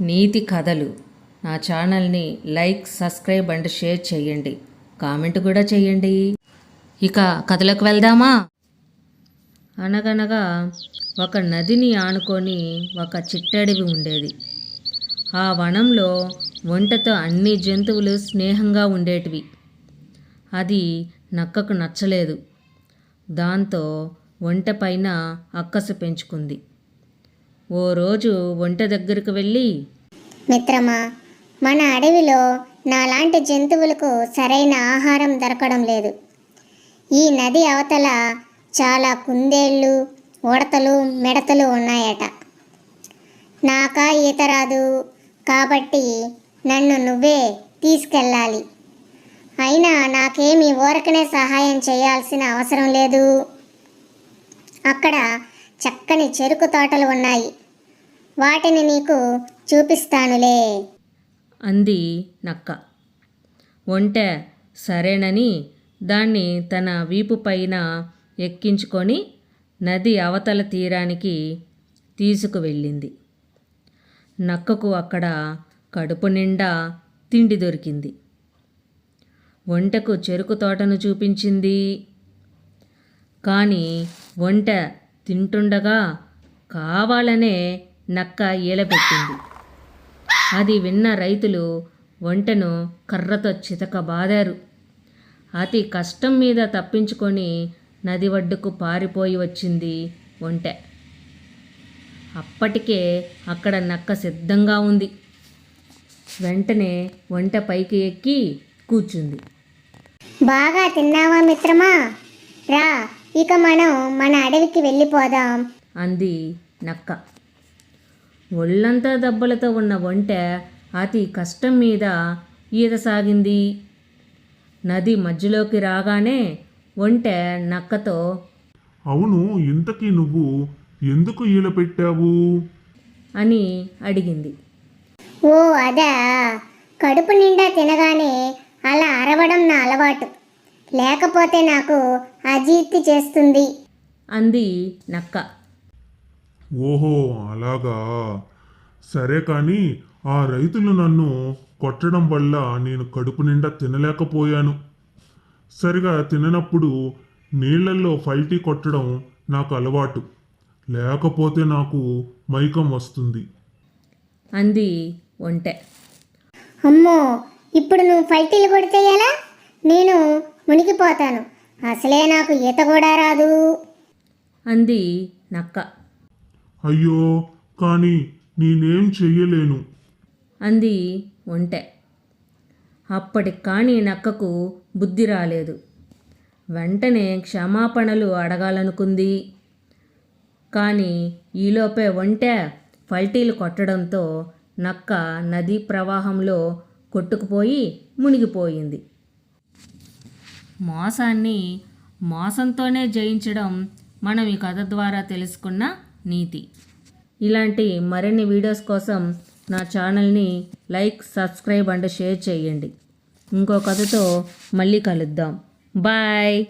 నీతి కథలు. నా ఛానల్ని లైక్ సబ్స్క్రైబ్ అండ్ షేర్ చేయండి. కామెంట్ కూడా చేయండి. ఇక కథలకు వెళ్దామా? అనగనగా ఒక నదిని ఆనుకొని ఒక చిట్టడవి ఉండేది. ఆ వనంలో వంటతో అన్ని జంతువులు స్నేహంగా ఉండేటివి. అది నక్కకు నచ్చలేదు. దాంతో వంట పైన అక్కసు పెంచుకుంది. ఓ రోజు వంట దగ్గరకు వెళ్ళి మిత్రమా మన అడవిలో నాలాంటి జంతువులకు సరైన ఆహారం దొరకడం లేదు. ఈ నది అవతల చాలా కుందేళ్ళు ఉడతలు మిడతలు ఉన్నాయట. నాకా ఈత రాదు కాబట్టి నన్ను నువ్వే తీసుకెళ్ళాలి. అయినా నాకేమీ ఊరకనే సహాయం చేయాల్సిన అవసరం లేదు. అక్కడ చక్కని చెరుకు తోటలు ఉన్నాయి. వాటిని నీకు చూపిస్తానులే. అంది నక్క. ఒంటె సరేనని దాన్ని తన వీపు పైన ఎక్కించుకొని నది అవతల తీరానికి తీసుకువెళ్ళింది నక్కకు అక్కడ కడుపు నిండా తిండి దొరికింది. ఒంటెకు చెరుకు తోటను చూపించింది. కానీ ఒంటె తింటుండగా కావాలనే నక్క ఏలబెట్టింది అది విన్న రైతులు వంటను కర్రతో చితకబాదారు. అతి కష్టం మీద తప్పించుకొని నది ఒడ్డుకు పారిపోయి వచ్చింది ఒంటె అప్పటికే అక్కడ నక్క సిద్ధంగా ఉంది. వెంటనే వంట పైకి ఎక్కి కూర్చుంది. బాగా తిన్నావా మిత్రమా? రా. ఇక మనం మన అడవికి వెళ్ళిపోదాం. అంది నక్క. ఒళ్ళంతా దెబ్బలతో ఉన్న ఒంటె అతి కష్టం మీద ఈత సాగింది. నది మధ్యలోకి రాగానే ఒంటె నక్కతో అవును ఇంతకీ నువ్వు ఎందుకు ఈల పెట్టావు? అని అడిగింది. ఓ అదా కడుపు నిండా తినగానే అలా అరవడం నా అలవాటు. లేకపోతే నాకు అజీర్తి చేస్తుంది. అంది నక్క. ఓహో అలాగా. సరే కానీ ఆ రైతులు నన్ను కొట్టడం వల్ల నేను కడుపు నిండా తినలేకపోయాను. సరిగా తిననప్పుడు నీళ్ళల్లో ఫల్టీ కొట్టడం నాకు అలవాటు. లేకపోతే నాకు మైకం వస్తుంది. అంది ఒంటె. అమ్మో ఇప్పుడు నువ్వు ఫైటీలు కొడితే ఎలా? నేను మునిగిపోతాను. అసలే నాకు ఈత కూడా రాదు. అంది నక్క. అయ్యో కానీ నేనేం చెయ్యలేను. అంది ఒంటె. అప్పటికి కానీ నక్కకు బుద్ధి రాలేదు. వెంటనే క్షమాపణలు అడగాలనుకుంది. కానీ ఈలోపే ఒంటె ఫల్టీలు కొట్టడంతో నక్క నదీ ప్రవాహంలో కొట్టుకుపోయి మునిగిపోయింది. మోసాన్ని మోసంతోనే జయించడం మనం ఈ కథ ద్వారా తెలుసుకున్న నీతి. ఇలాంటి మరిన్ని వీడియోస్ కోసం నా ఛానల్ని లైక్ సబ్స్క్రైబ్ అండ్ షేర్ చేయండి. ఇంకో కథతో మళ్ళీ కలుద్దాం. బాయ్!